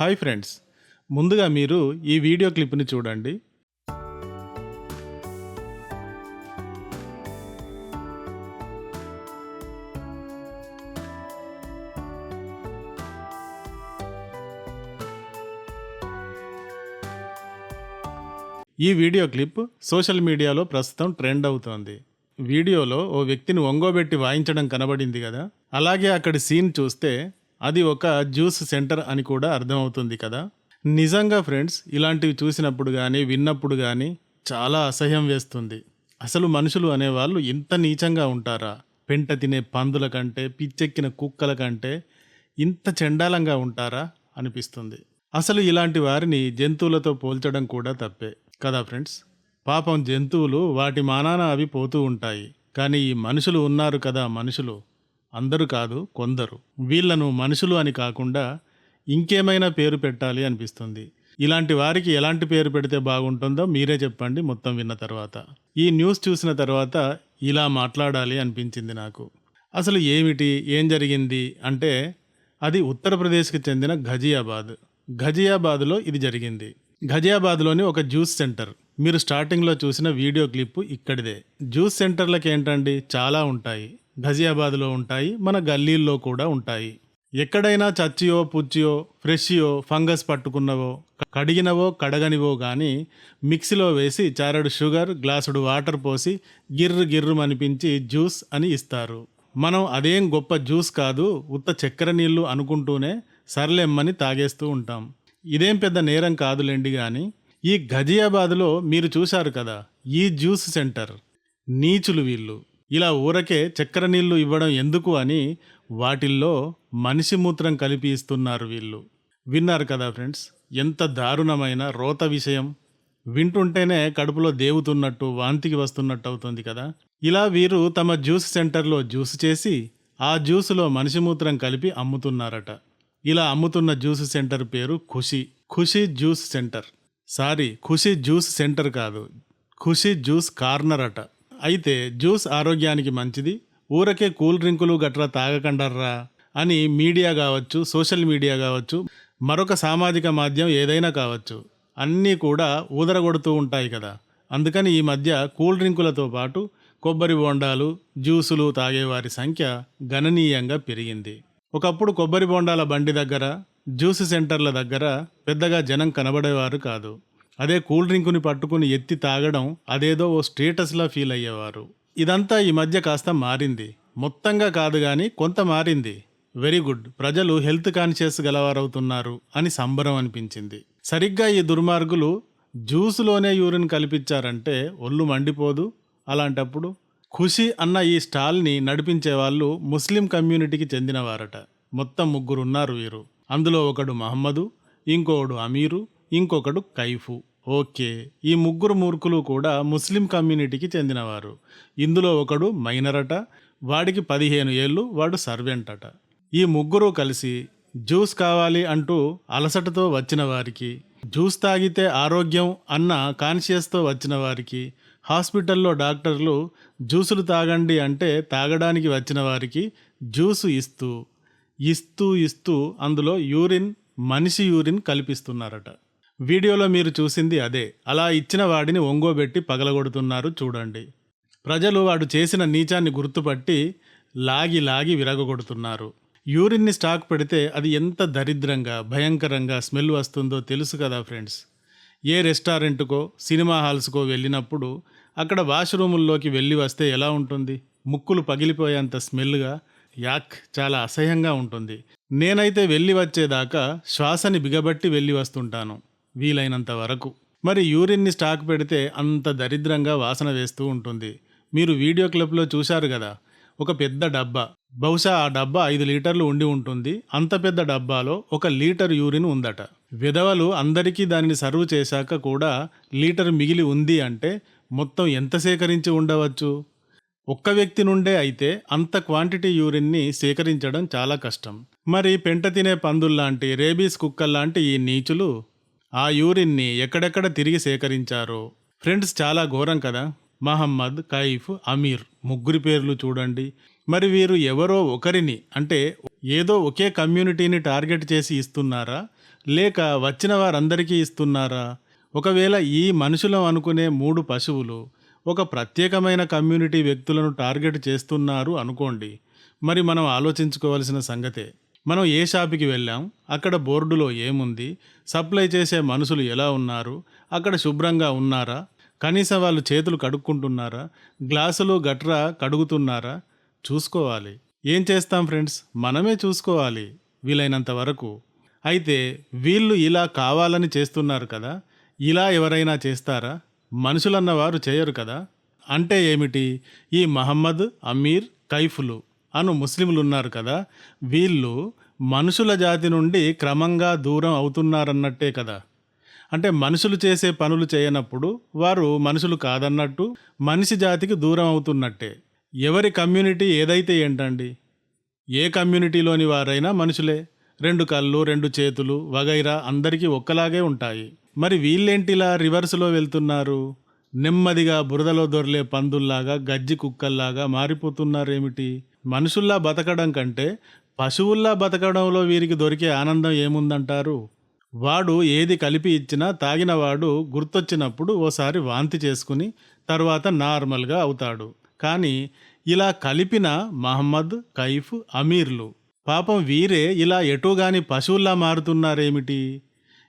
Hi friends. ముందుగా మీరు ఈ వీడియో క్లిప్ని చూడండి. ఈ వీడియో క్లిప్ సోషల్ మీడియాలో ప్రస్తుతం ట్రెండ్ అవుతోంది. వీడియోలో ఓ వ్యక్తిని ఒంగోబెట్టి వాయించడం కనబడింది కదా. అలాగే అక్కడి సీన్ చూస్తే అది ఒక జ్యూస్ సెంటర్ అని కూడా అర్థమవుతుంది కదా. నిజంగా ఫ్రెండ్స్ ఇలాంటివి చూసినప్పుడు కానీ విన్నప్పుడు కానీ చాలా అసహ్యం వేస్తుంది. అసలు మనుషులు అనేవాళ్ళు ఇంత నీచంగా ఉంటారా? పెంట తినే పందుల కంటే పిచ్చెక్కిన కుక్కల కంటే ఇంత చెండాలంగా ఉంటారా? అనిపిస్తుంది. అసలు ఇలాంటి వారిని జంతువులతో పోల్చడం కూడా తప్పే. కదా ఫ్రెండ్స్? పాపం జంతువులు వాటి మానాన అవి పోతూ ఉంటాయి. కానీ ఈ మనుషులు ఉన్నారు కదా మనుషులు. అందరూ కాదు కొందరు. వీళ్ళను మనుషులు అని కాకుండా ఇంకేమైనా పేరు పెట్టాలి అనిపిస్తుంది. ఇలాంటి వారికి ఎలాంటి పేరు పెడితే బాగుంటుందో మీరే చెప్పండి మొత్తం విన్న తర్వాత. ఈ న్యూస్ చూసిన తర్వాత ఇలా మాట్లాడాలి అనిపించింది నాకు. అసలు ఏమిటి? ఏం జరిగింది? అంటే అది ఉత్తరప్రదేశ్కి చెందిన ఘజియాబాద్. ఘజియాబాద్లో ఇది జరిగింది. ఘజియాబాద్లోని ఒక జ్యూస్ సెంటర్. మీరు స్టార్టింగ్లో చూసిన వీడియో క్లిప్ ఇక్కడిదే. జ్యూస్ సెంటర్లకు ఏంటండి చాలా ఉంటాయి. ఘజియాబాద్లో ఉంటాయి మన గల్లీల్లో కూడా ఉంటాయి. ఎక్కడైనా చచ్చియో పుచ్చియో ఫ్రెష్యో ఫంగస్ పట్టుకున్నవో కడిగినవో కడగనివో కానీ మిక్సీలో వేసి చారడు షుగర్ గ్లాసుడు వాటర్ పోసి గిర్రు గిర్రు అనిపించి జ్యూస్ అని ఇస్తారు. మనం అదేం గొప్ప జ్యూస్ కాదు ఉత్త చక్కెర నీళ్ళు అనుకుంటూనే సర్లెమ్మని తాగేస్తూ ఉంటాం. ఇదేం పెద్ద నేరం కాదులేండి కానీ ఈ ఘజియాబాద్లో మీరు చూశారు కదా ఈ జ్యూస్ సెంటర్ నీచులు వీళ్ళు. ఇలా ఊరకే చక్కెర నీళ్ళు ఇవ్వడం ఎందుకు అని వాటిల్లో మనిషి మూత్రం కలిపి ఇస్తున్నారు వీళ్ళు. విన్నారు కదా ఫ్రెండ్స్? ఎంత దారుణమైన రోత విషయం. వింటుంటేనే కడుపులో దేవుతున్నట్టు వాంతికి వస్తున్నట్టు అవుతుంది కదా. ఇలా వీరు తమ జ్యూస్ సెంటర్లో జ్యూస్ చేసి ఆ జ్యూసులో మనిషి మూత్రం కలిపి అమ్ముతున్నారట. ఇలా అమ్ముతున్న జ్యూస్ సెంటర్ పేరు Khushi. Khushi juice centre. Sorry Khushi juice centre కాదు. ఖుషి జ్యూస్ కార్నర్ అట. అయితే జ్యూస్ ఆరోగ్యానికి మంచిది ఊరకే కూల్ డ్రింకులు గట్రా తాగకండర్రా అని మీడియా కావచ్చు సోషల్ మీడియా కావచ్చు మరొక సామాజిక మాధ్యమం ఏదైనా కావచ్చు అన్నీ కూడా ఊదరగొడుతూ ఉంటాయి కదా. అందుకని ఈ మధ్య కూల్ డ్రింకులతో పాటు కొబ్బరి బొండాలు జ్యూసులు తాగేవారి సంఖ్య గణనీయంగా పెరిగింది. ఒకప్పుడు కొబ్బరి బొండాల బండి దగ్గర జ్యూస్ సెంటర్ల దగ్గర పెద్దగా జనం కనబడేవారు కాదు. అదే కూల్ డ్రింకుని పట్టుకుని ఎత్తి తాగడం అదేదో ఓ స్టేటస్లా ఫీల్ అయ్యేవారు. ఇదంతా ఈ మధ్య కాస్త మారింది. మొత్తంగా కాదు కానీ కొంత మారింది. Very good. ప్రజలు హెల్త్ కాన్షియస్ గలవారవుతున్నారు అని సంబరం అనిపించింది. సరిగ్గా ఈ దుర్మార్గులు జ్యూస్లోనే యూరిన్ కల్పించారంటే ఒళ్ళు మండిపోదు. అలాంటప్పుడు ఖుషి అన్న ఈ స్టాల్ని నడిపించే వాళ్ళు ముస్లిం కమ్యూనిటీకి చెందినవారట. మొత్తం ముగ్గురు ఉన్నారు వీరు. అందులో ఒకడు మహమ్మదు ఇంకొకడు అమీరు ఇంకొకడు కైఫు. ఓకే. ఈ ముగ్గురు మూర్ఖులు కూడా ముస్లిం కమ్యూనిటీకి చెందినవారు. ఇందులో ఒకడు మైనర్ అట వాడికి పదిహేను ఏళ్ళు వాడు సర్వెంట్ అట ఈ ముగ్గురు కలిసి జ్యూస్ కావాలి అంటూ అలసటతో వచ్చిన వారికి జ్యూస్ తాగితే ఆరోగ్యం అన్న కాన్షియస్తో వచ్చిన వారికి హాస్పిటల్లో డాక్టర్లు జ్యూసులు తాగండి అంటే తాగడానికి వచ్చిన వారికి జ్యూసు ఇస్తూ ఇస్తూ ఇస్తూ అందులో యూరిన్ మనిషి యూరిన్ కల్పిస్తున్నారట. వీడియోలో మీరు చూసింది అదే. అలా ఇచ్చిన వాడిని ఒంగోబెట్టి పగలగొడుతున్నారు చూడండి. ప్రజలు వాడు చేసిన నీచాన్ని గుర్తుపట్టి లాగి లాగి విరగొడుతున్నారు యూరిన్ని స్టాక్ పెడితే అది ఎంత దరిద్రంగా భయంకరంగా స్మెల్ వస్తుందో తెలుసు కదా ఫ్రెండ్స్. ఏ రెస్టారెంట్కో సినిమా హాల్స్కో వెళ్ళినప్పుడు అక్కడ వాష్రూముల్లోకి వెళ్ళి వస్తే ఎలా ఉంటుంది? ముక్కులు పగిలిపోయేంత స్మెల్గా యాక్ చాలా అసహ్యంగా ఉంటుంది. నేనైతే వెళ్ళి వచ్చేదాకా శ్వాసని బిగబట్టి వెళ్ళి వస్తుంటాను. వీలైనంత వరకు. మరి యూరిన్ని స్టాక్ పెడితే అంత దరిద్రంగా వాసన వేస్తూ ఉంటుంది. మీరు వీడియో క్లిప్లో చూశారు కదా ఒక పెద్ద డబ్బా. బహుశా ఆ డబ్బా ఐదు లీటర్లు ఉండి ఉంటుంది. అంత పెద్ద డబ్బాలో ఒక లీటర్ యూరిన్ ఉందట. విధవలు అందరికీ దానిని సర్వ్ చేశాక కూడా లీటర్ మిగిలి ఉంది అంటే మొత్తం ఎంత సేకరించి ఉండవచ్చు? ఒక్క వ్యక్తి నుండే అయితే అంత క్వాంటిటీ యూరిన్ని సేకరించడం చాలా కష్టం. మరి పెంట తినే పందుల్లాంటి రేబీస్ కుక్కల్లాంటి ఈ నీచులు ఆ యూరిన్ని ఎక్కడెక్కడ తిరిగి సేకరించారో? ఫ్రెండ్స్ చాలా ఘోరం కదా. మహమ్మద్ కైఫ్ అమీర్ ముగ్గురి పేర్లు చూడండి. మరి వీరు ఎవరో ఒకరిని అంటే ఏదో ఒకే కమ్యూనిటీని టార్గెట్ చేసి ఇస్తున్నారా? లేక వచ్చిన వారందరికీ ఇస్తున్నారా? ఒకవేళ ఈ మనుషులం అనుకునే మూడు పశువులు ఒక ప్రత్యేకమైన కమ్యూనిటీ వ్యక్తులను టార్గెట్ చేస్తున్నారు అనుకోండి. మరి మనం ఆలోచించుకోవాల్సిన సంగతే. మనం ఏ షాపుకి వెళ్ళాం అక్కడ బోర్డులో ఏముంది సప్లై చేసే మనుషులు ఎలా ఉన్నారు అక్కడ శుభ్రంగా ఉన్నారా కనీసం వాళ్ళు చేతులు కడుక్కుంటున్నారా గ్లాసులు గట్రా కడుగుతున్నారా చూసుకోవాలి. ఏం చేస్తాం ఫ్రెండ్స్? మనమే చూసుకోవాలి వీలైనంత వరకు. అయితే వీళ్ళు ఇలా కావాలని చేస్తున్నారు కదా ఇలా ఎవరైనా చేస్తారా? మనుషులన్న వారు చేయరు కదా. అంటే ఏమిటి? ఈ మహమ్మద్ అమీర్ కైఫులు. అను ముస్లింలు ఉన్నారు కదా వీళ్ళు మనుషుల జాతి నుండి క్రమంగా దూరం అవుతున్నారన్నట్టే కదా. అంటే మనుషులు చేసే పనులు చేయనప్పుడు వారు మనుషులు కాదన్నట్టు మనిషి జాతికి దూరం అవుతున్నట్టే. ఎవరి కమ్యూనిటీ ఏదైతే ఏంటండి? ఏ కమ్యూనిటీలోని వారైనా మనుషులే. రెండు కళ్ళు రెండు చేతులు వగైరా అందరికీ ఒక్కలాగే ఉంటాయి. మరి వీళ్ళేంటిలా రివర్స్లో వెళ్తున్నారు? నెమ్మదిగా బురదలో దొరలే పందుల్లాగా గజ్జి కుక్కల్లాగా మారిపోతున్నారేమిటి? మనుషుల్లా బతకడం కంటే పశువుల్లా బతకడంలో వీరికి దొరికే ఆనందం ఏముందంటారు? వాడు ఏది కలిపి ఇచ్చినా తాగినవాడు గుర్తొచ్చినప్పుడు ఓసారి వాంతి చేసుకుని తర్వాత నార్మల్గా అవుతాడు. కానీ ఇలా కలిపిన మహమ్మద్ కైఫ్ అమీర్లు పాపం వీరే ఇలా ఎటుగాని పశువుల్లా మారుతున్నారేమిటి?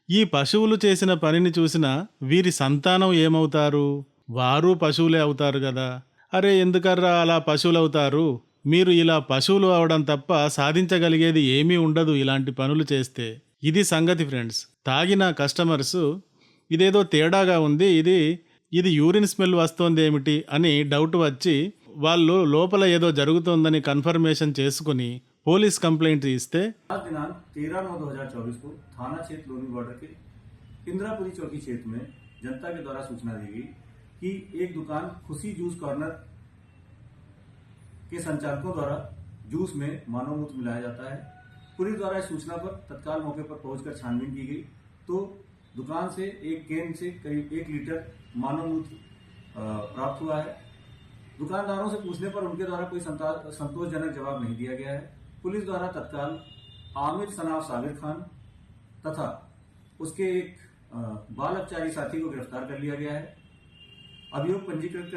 ఈ పశువులు చేసిన పనిని చూసిన వీరి సంతానం ఏమవుతారు? వారు పశువులే అవుతారు కదా. అరే ఎందుకర్రా అలా పశువులవుతారు? మీరు ఇలా పశువులు అవడం తప్ప సాధించగలిగేది ఏమీ ఉండదు ఇలాంటి పనులు చేస్తే ఇది సంగతి ఫ్రెండ్స్ తాగిన కస్టమర్స్ ఇదేదో తేడాగా ఉంది ఇది ఇది యూరిన్ స్మెల్ వస్తోంది ఏమిటి అని డౌట్ వచ్చి వాళ్ళు లోపల ఏదో జరుగుతోందని కన్ఫర్మేషన్ చేసుకుని పోలీస్ కంప్లైంట్ ఇస్తే आज दिनांक तेरह नौ दो हजार चौबीस को थाना क्षेत्र लोनी बॉर्डर के इंदिरापुरी चौकी क्षेत्र में जनता के द्वारा सूचना दी गई कि एक दुकान खुशी जूस कॉर्नर के संचालकों द्वारा जूस में मानव मूत्र मिलाया जाता है। पुलिस द्वारा इस सूचना पर तत्काल मौके पर पहुंचकर छानबीन की गई। तो दुकान से एक कैन से करीब एक लीटर मानव मूत्र प्राप्त हुआ है। दुकानदारों से पूछने पर उनके द्वारा कोई संतोषजनक जवाब नहीं दिया गया है। पुलिस द्वारा तत्काल आमिर सनाफ साबिर खान तथा उसके एक बाल अपचारी साथी को गिरफ़्तार कर लिया गया है। అభియోగ పంజీకృత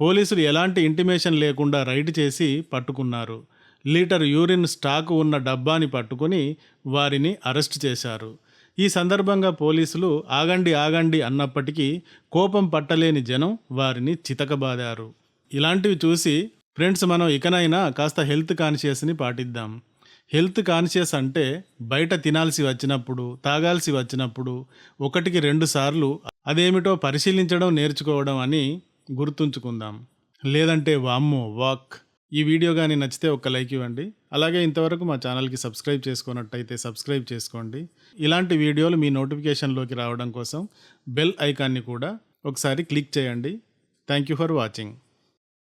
పోలీసులు ఎలాంటి ఇంటిమేషన్ లేకుండా రైడ్ చేసి పట్టుకున్నారు. లీటర్ యూరిన్ స్టాక్ ఉన్న డబ్బాని పట్టుకుని వారిని అరెస్ట్ చేశారు. ఈ సందర్భంగా పోలీసులు ఆగండి ఆగండి అన్నప్పటికీ కోపం పట్టలేని జనం వారిని చితకబాదారు. ఇలాంటివి చూసి ఫ్రెండ్స్ మనం ఇకనైనా కాస్త హెల్త్ కాన్షియస్ని పాటిద్దాం. హెల్త్ కాన్షియస్ అంటే బయట తినాల్సి వచ్చినప్పుడు తాగాల్సి వచ్చినప్పుడు ఒకటికి రెండు సార్లు అదేమిటో పరిశీలించడం నేర్చుకోవడం అని గుర్తుంచుకుందాం. లేదంటే వామ్మో వాక్. ఈ వీడియో కానీ నచ్చితే ఒక లైక్ ఇవ్వండి. అలాగే ఇంతవరకు మా ఛానల్కి సబ్స్క్రైబ్ చేసుకున్నట్టయితే సబ్స్క్రైబ్ చేసుకోండి. ఇలాంటి వీడియోలు మీ నోటిఫికేషన్లోకి రావడం కోసం బెల్ ఐకాన్ని కూడా ఒకసారి క్లిక్ చేయండి. Thank you for watching.